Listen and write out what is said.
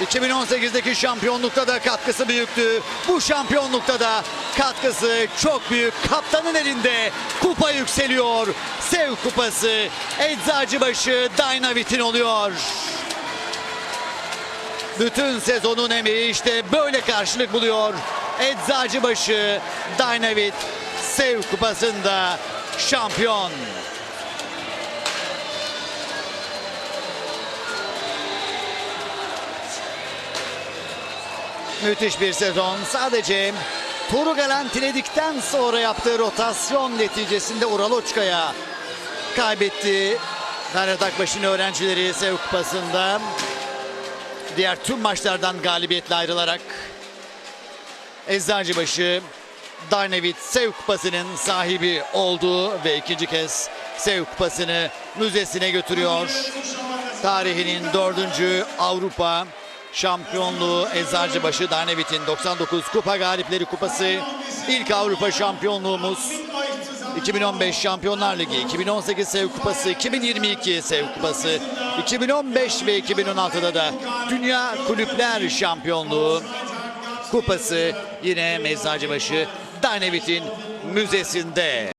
2018'deki şampiyonlukta da katkısı büyüktü. Bu şampiyonlukta da katkısı çok büyük. Kaptanın elinde kupa yükseliyor. Sev kupası Eczacıbaşı Dynavit'in oluyor. Bütün sezonun emeği işte böyle karşılık buluyor. Eczacıbaşı Dynavit Sev kupasında şampiyon. Müthiş bir sezon. Sadece turu garantiledikten sonra yaptığı rotasyon neticesinde Ural Uçka'ya kaybetti. Ferhat Akbaş'ın öğrencileri Sev Kupası'nda diğer tüm maçlardan galibiyetle ayrılarak Eczacıbaşı Darnavit Sev Kupası'nın sahibi oldu ve ikinci kez Sev Kupası'nı müzesine götürüyor. Tarihinin dördüncü Avrupa şampiyonluğu Eczacıbaşı Darnavit'in 99 Kupa Galipleri Kupası. ilk Avrupa şampiyonluğumuz 2015 Şampiyonlar Ligi, 2018 Sev Kupası, 2022 Sev Kupası, 2015 ve 2016'da da Dünya Kulüpler Şampiyonluğu kupası yine Meczacıbaşı Darnavit'in müzesinde.